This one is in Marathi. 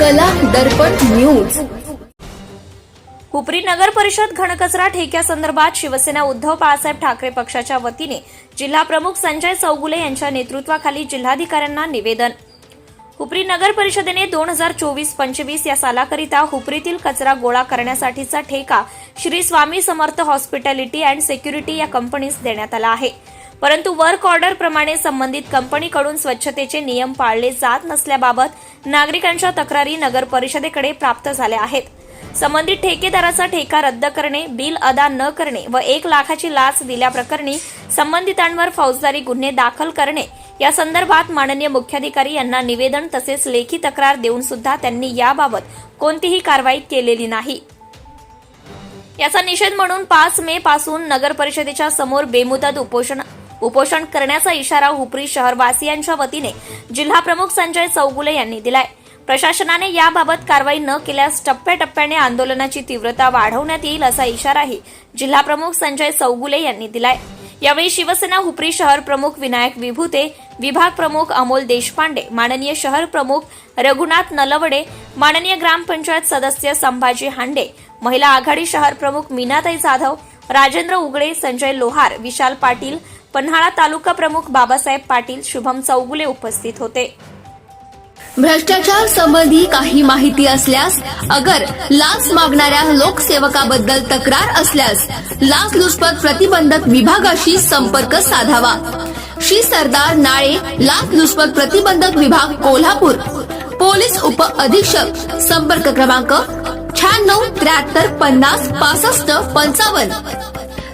कला दर्पण न्यूज. हुपरी नगर परिषद घनकचरा ठेक्यासंदर्भात शिवसेना उद्धव बाळासाहेब ठाकरे पक्षाच्या वतीने जिल्हा प्रमुख संजय चौगुले यांच्या नेतृत्वाखाली जिल्हाधिकाऱ्यांना निवेदन. हुपरी नगर परिषदेने दोन हजार चोवीस पंचवीस या सालाकरिता हुपरीतील कचरा गोळा करण्यासाठीचा ठेका Shri Swami Samarth hospitality and security या कंपनीस देण्यात आला आहे. परंतु वर्क ऑर्डर प्रमाणे संबंधित कंपनीकडून स्वच्छतेचे नियम पाळले जात नसल्याबाबत नागरिकांच्या तक्रारी नगर परिषदेकडे प्राप्त झाल्या आहेत. संबंधित ठेकेदाराचा ठेका रद्द करणे बिल अदा न करणे व एक लाखाची लाच दिल्याप्रकरणी संबंधितांवर फौजदारी गुन्हे दाखल करणे या संदर्भात माननीय मुख्याधिकारी यांना निवेदन तसेच लेखी तक्रार देऊन सुद्धा त्यांनी याबाबत कोणतीही कारवाई केलेली नाही. याचा निषेध म्हणून पाच मे पासून नगर परिषदेच्या समोर बेमुदत उपोषण उपोषण करण्याचा इशारा हुपरी शहरवासियांच्या वतीने जिल्हा प्रमुख संजय चौगुले यांनी दिलाय. प्रशासनाने याबाबत कारवाई न केल्यास टप्प्याटप्प्याने आंदोलनाची तीव्रता वाढवण्यात येईल असा इशाराही जिल्हा प्रमुख संजय चौगुले यांनी दिलाय. यावेळी शिवसेना हुपरी शहर प्रमुख विनायक विभूते विभाग प्रमुख अमोल देशपांडे माननीय शहर प्रमुख रघुनाथ नलवडे माननीय ग्रामपंचायत सदस्य संभाजी हांडे महिला आघाडी शहर प्रमुख मीनाताई जाधव राजेंद्र उगडे संजय लोहार विशाल पाटील पन्हाळा तालुका प्रमुख बाबासाहेब पाटील शुभम चौगुले उपस्थित होते. भ्रष्टाचार संबंधी काही माहिती असल्यास अगर लाच मागणाऱ्या लोकसेवकाबद्दल तक्रार असल्यास लाचलुचपत प्रतिबंधक विभागाशी संपर्क साधावा. श्री सरदार नाळे लाचलुचपत प्रतिबंधक विभाग कोल्हापूर. पोलीस उप अधीक्षक संपर्क क्रमांक शहाण्णव त्र्याहत्तर पन्नास पासष्ट पंचावन्न.